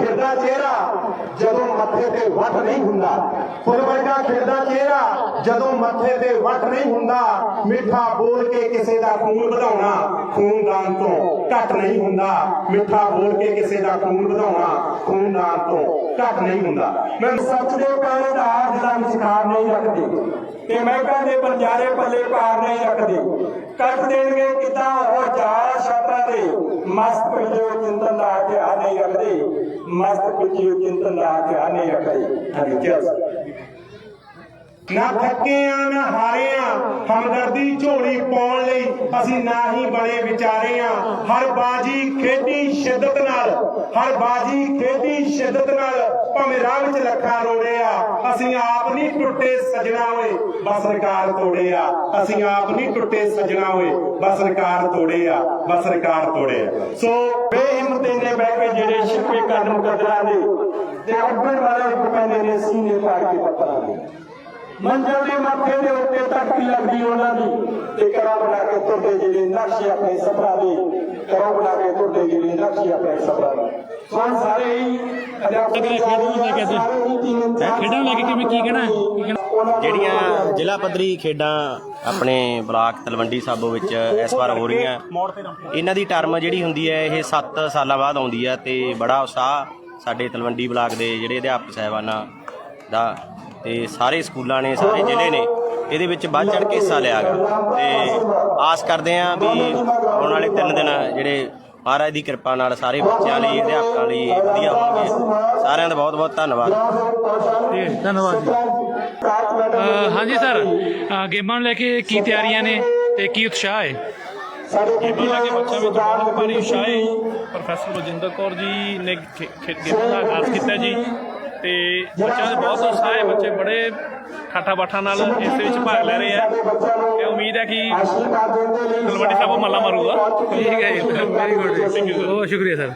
ਖਿੜਦਾ ਚਿਹਰਾ ਜਦੋਂ ਮੱਥੇ ਤੇ ਵੱਟ ਨਹੀਂ ਹੁੰਦਾ। ਫੁੱਲ ਵਰਗਾ ਖਿੜਦਾ ਚਿਹਰਾ ਜਦੋਂ ਮੱਥੇ ਤੇ ਵੱਟ ਨਹੀਂ ਹੁੰਦਾ। ਮਿੱਠਾ ਬੋਲ ਕੇ ਕਿਸੇ ਦਾ ਖੂਨ ਵਧਾਉਣਾ ਖੂਨਦਾਨ ਤੋਂ ਘੱਟ ਨਹੀਂ ਹੁੰਦਾ। ਮਿੱਠਾ ਬੋਲ ਕੇ ਕਿਸੇ ਦਾ ਖੂਨ ਵਧਾਉਣਾ ਖੂਨਦਾਨ ਤੋਂ ਘੱਟ ਨਹੀਂ ਹੁੰਦਾ। ਮੈਂ ਸੱਚ ਦੇ ਕਾਲੇ ਦਾ ਆਜ ਦਾ ਵਿਚਕਾਰ ਨਹੀਂ ਰੱਖਦੀ ਤੇ ਮਹਿਕਾਂ ਦੇ ਬੰਜਾਰੇ ਪੱਲੇ ਪਾਰ ਨਹੀਂ ਰੱਖਦੀ। ਕੱਟ ਦੇਣਗੇ ਕਿਦਾਂ? ਉਹ ਜਾ ਛਾਤਰਾ ਦੇ ਮਸਤ ਪਿੱਛੇ ਚਿੰਤਨ ਦਾ ਆ ਨਹੀਂ ਰੱਖਦੇ ਮਸਤ ਪਿੱਛੇ ਚਿੰਤਨ ਦਾ ਆ ਨਹੀਂ ਰੱਖਦੇ ਹਰੀ ਚਲ ਨਾ ਥੱਕਿਆ ਨਾ ਹਾਰਿਆ ਹਮਦਰਦੀ ਝੋਲੀ ਪਾਉਣ ਲਈ ਅਸੀਂ ਨਾ ਹੀ ਬਣੇ ਵਿਚਾਰੇ ਆ। ਹਰ ਬਾਜੀ ਖੇਡੀ ਸ਼ਿੱਦਤ ਨਾਲ ਹਰ ਬਾਜੀ ਖੇਡੀ ਸ਼ਿੱਦਤ ਨਾਲ ਭਾਵੇਂ ਰਾਹ ਵਿੱਚ ਲੱਖਾਂ ਰੋੜਿਆ ਅਸੀਂ ਆਪ ਨਹੀਂ ਟੁੱਟੇ ਸਜਣਾ ਓਏ ਬਸ ਸਰਕਾਰ ਤੋੜਿਆ ਅਸੀਂ ਆਪ ਨਹੀਂ ਟੁੱਟੇ ਸਜਣਾ ਓਏ ਬਸ ਸਰਕਾਰ ਤੋੜਿਆ ਬਸ ਸਰਕਾਰ ਤੋੜਿਆ ਸੋ ਬੇਹਿੰਮਤੇ ਨੇ ਬਹਿ ਕੇ ਜਿਹੜੇ ਛਿਪੇ ਕਦਮ ਕਦਰਾਂ ਦੇ ਤੇ ਉੱਗਣ ਵਾਲੇ ਪੈਂਦੇ ਨੇ ਸੀਨੇ ਪਾੜ ਕੇ ਪੱਤਰਾਂ ਦੇ। ਮੰਜ਼ਲ ਦੇ ਮੱਥੇ ਦੇ ਉੱਤੇ ਤੱਕ ਲੱਗਦੀ ਉਹਨਾਂ ਦੀ ਤੇ ਕਰੋ ਬਣਾ ਕੇ ਤੁਹਾਡੇ ਜਿਹੜੇ ਨਕਸ਼ੇ ਆਪਣੇ ਸਪਨਾ ਦੇ ਕਰੋ ਬਣਾ ਕੇ ਤੁਹਾਡੇ ਜਿਹੜੇ ਨਕਸ਼ੇ ਆਪਣੇ ਸਪਨਾ ਦੇ। ਸੋ ਸਾਰੇ ਹੀ ਅਧਿਆਪਕ ਖੇਡਾਂ ਨੂੰ ਲੈ ਕੇ ਅੱਜ ਖੇਡਾਂ ਨੂੰ ਲੈ ਕੇ ਕਿਵੇਂ ਕੀ ਕਹਿਣਾ ਹੈ? ਕੀ ਕਹਿਣਾ? ਜਿਹੜੀਆਂ ਜ਼ਿਲ੍ਹਾ ਪੱਧਰੀ ਖੇਡਾਂ ਆਪਣੇ ਬਲਾਕ ਤਲਵੰਡੀ ਸਾਬੋ ਵਿੱਚ ਇਸ ਵਾਰ ਹੋ ਰਹੀਆਂ ਇਹਨਾਂ ਦੀ ਟਰਮ ਜਿਹੜੀ ਹੁੰਦੀ ਹੈ ਇਹ 7 ਸਾਲਾਂ ਬਾਅਦ ਆਉਂਦੀ ਹੈ ਤੇ ਬੜਾ ਉਤਸ਼ਾਹ ਸਾਡੇ ਤਲਵੰਡੀ ਬਲਾਕ ਦੇ ਜਿਹੜੇ ਅਧਿਆਪਕ ਸਹਿਬਾਨਾਂ ਦਾ ਤੇ ਸਾਰੇ ਸਕੂਲਾਂ ਨੇ, ਸਾਰੇ ਜ਼ਿਲ੍ਹੇ ਨੇ ਇਹਦੇ ਵਿੱਚ ਵੱਧ ਚੜ ਕੇ ਹਿੱਸਾ ਲਿਆ ਗਾ ਤੇ ਆਸ ਕਰਦੇ ਹਾਂ ਵੀ ਆਉਣ ਵਾਲੇ ਤਿੰਨ ਦਿਨ ਜਿਹੜੇ ਮਹਾਰਾਜ ਦੀ ਕਿਰਪਾ ਨਾਲ ਸਾਰੇ ਬੱਚਿਆਂ ਲਈ, ਅਧਿਆਪਕਾਂ ਲਈ ਵਧੀਆ ਹੋਣਗੇ। ਸਾਰਿਆਂ ਦਾ ਬਹੁਤ ਬਹੁਤ ਧੰਨਵਾਦ। ਤੇ ਧੰਨਵਾਦ ਜੀ। ਅਹ, ਹਾਂਜੀ ਸਰ, ਅਹ, ਗੇਮਾਂ ਨੂੰ ਲੈ ਕੇ ਕੀ ਤਿਆਰੀਆਂ ਨੇ ਤੇ ਕੀ ਉਤਸ਼ਾਹ ਹੈ? ਗੇਮਾਂ ਲੈ ਕੇ ਬੱਚਿਆਂ ਵਿੱਚ ਬਹੁਤ ਭਾਰੀ ਉਤਸ਼ਾਹ ਹੈ। ਪ੍ਰੋਫੈਸਰ ਬਲਜਿੰਦਰ ਕੌਰ ਜੀ ਨੇ ਖੇ- ਖੇ- ਗੇਮਾਂ ਦਾ ਆਗਾਜ਼ ਕੀਤਾ ਜੀ। ਤੇ ਬੱਚਿਆਂ ਦੇ ਬਹੁਤ ਉਤਸ਼ਾਹ ਹੈ। ਬੱਚੇ ਬੜੇ ਠਾਠਾ ਬਾਠਾ ਨਾਲ ਇਸ ਦੇ ਵਿੱਚ ਭਾਗ ਲੈ ਰਹੇ ਆ। ਤੇ ਉਮੀਦ ਹੈ ਕਿ ਤਲਵੰਡੀ ਸਾਹਿਬ ਮੱਲਾ ਮਾਰੂਗਾ। ਠੀਕ ਹੈ ਵੈਰੀ ਗੁੱਡ ਬਹੁਤ ਸ਼ੁਕਰੀਆ ਸਰ